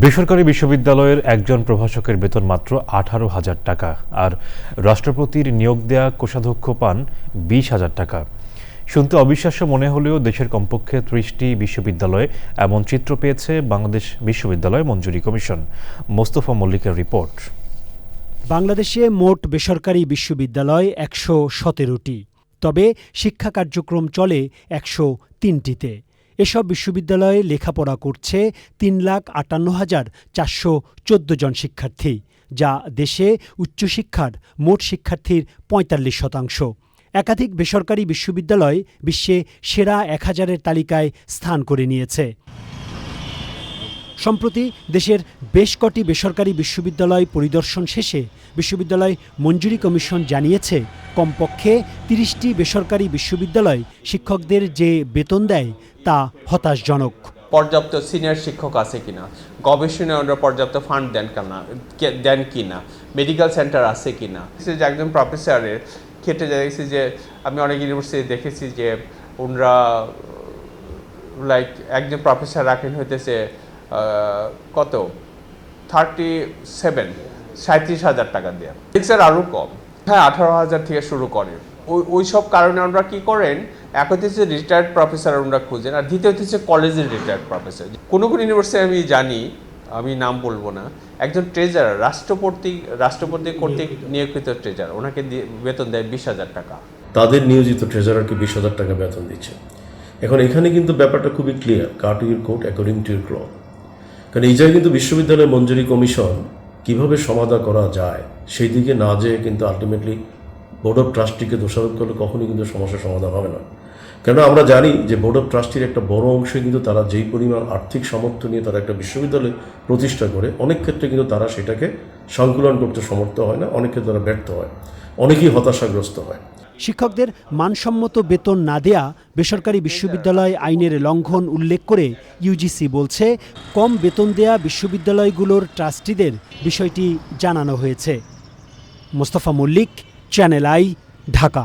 বেসরকারি বিশ্ববিদ্যালয়ের একজন প্রভাষকের বেতন মাত্র আঠারো হাজার টাকা, আর রাষ্ট্রপতির নিয়োগ দেয়া কোষাধ্যক্ষ পান বিশ হাজার টাকা। শুনতে অবিশ্বাস্য মনে হলেও দেশের কমপক্ষে ত্রিশটি বিশ্ববিদ্যালয়ে এমন চিত্র পেয়েছে বাংলাদেশ বিশ্ববিদ্যালয় মঞ্জুরি কমিশন। মোস্তফা মল্লিকের রিপোর্ট। বাংলাদেশে মোট বেসরকারি বিশ্ববিদ্যালয় একশো সতেরোটি, তবে শিক্ষা কার্যক্রম চলে একশো তিনটিতে। এসব বিশ্ববিদ্যালয়ে লেখাপড়া করছে তিন লাখ আটান্ন হাজার চারশো চোদ্দ জন শিক্ষার্থী, যা দেশে উচ্চশিক্ষার মোট শিক্ষার্থীর পঁয়তাল্লিশ শতাংশ। একাধিক বেসরকারি বিশ্ববিদ্যালয় বিশ্বে সেরা এক হাজারের তালিকায় স্থান করে নিয়েছে। সম্প্রতি দেশের বেশ কটি বেসরকারি বিশ্ববিদ্যালয় পরিদর্শন শেষে বিশ্ববিদ্যালয় মঞ্জুরি কমিশন জানিয়েছে, কমপক্ষে তিরিশটি বেসরকারি বিশ্ববিদ্যালয় শিক্ষকদের যে বেতন দেয় তা হতাশজনক। পর্যাপ্ত সিনিয়র শিক্ষক আছে কিনা? গবেষণায় ওনারা পর্যাপ্ত ফান্ড দেন কেনা দেন কিনা? মেডিকেল সেন্টার আছে কিনা? যে একজন প্রফেসরের ক্ষেত্রে দেখেছি যে, আমি অনেক ইউনিভার্সিটি দেখেছি যে ওনারা লাইক একজন প্রফেসর রাখেন হইতেছে কত? থার্টি সেভেন সাঁত্রিশ হাজার টাকা দেওয়া ফিক্সের আরও কম। হ্যাঁ আঠারো হাজার থেকে শুরু করে। ওই ওই সব কারণে ওনারা কী করেন? এক হচ্ছে রিটায়ার্ড প্রফেসর ওনারা খুঁজেন আর দ্বিতীয় হচ্ছে কলেজের রিটায়ার্ড প্রফেসর কোনো কোনো ইউনিভার্সিটি আমি জানি আমি নাম বলব না একজন ট্রেজারার রাষ্ট্রপতি রাষ্ট্রপতি কর্তৃক নিয়োগিত ট্রেজার ওনাকে দিয়ে বেতন দেয় বিশ হাজার টাকা। তাদের নিয়োজিত ট্রেজারারকে বিশ হাজার টাকা বেতন দিচ্ছে। এখন এখানে কিন্তু ব্যাপারটা খুবই clear cut your court according to your ক্ল কারণ এই জায়গায় কিন্তু বিশ্ববিদ্যালয় মঞ্জুরি কমিশন কীভাবে সমাধা করা যায়, সেই দিকে না যেয়ে কিন্তু আলটিমেটলি বোর্ড অফ ট্রাস্টিকে দোষারোপ করলে কখনোই কিন্তু সমস্যার সমাধান হবে না। কেন আমরা জানি যে বোর্ড অফ ট্রাস্টির একটা বড় অংশে কিন্তু তারা যেই পরিমাণ আর্থিক সামর্থ্য নিয়ে তারা একটা বিশ্ববিদ্যালয় প্রতিষ্ঠা করে, অনেক ক্ষেত্রে কিন্তু তারা সেটাকে সংকুলন করতে সমর্থ হয় না, অনেক ক্ষেত্রে তারা ব্যর্থ হয়, অনেকেই হতাশাগ্রস্ত হয়। শিক্ষকদের মানসম্মত বেতন না দেয়া বেসরকারি বিশ্ববিদ্যালয় আইনের লঙ্ঘন উল্লেখ করে ইউজিসি বলছে, কম বেতন দেয়া বিশ্ববিদ্যালয়গুলোর ট্রাস্টিদের বিষয়টি জানানো হয়েছে। Mostafa Mallick, channel I, Dhaka.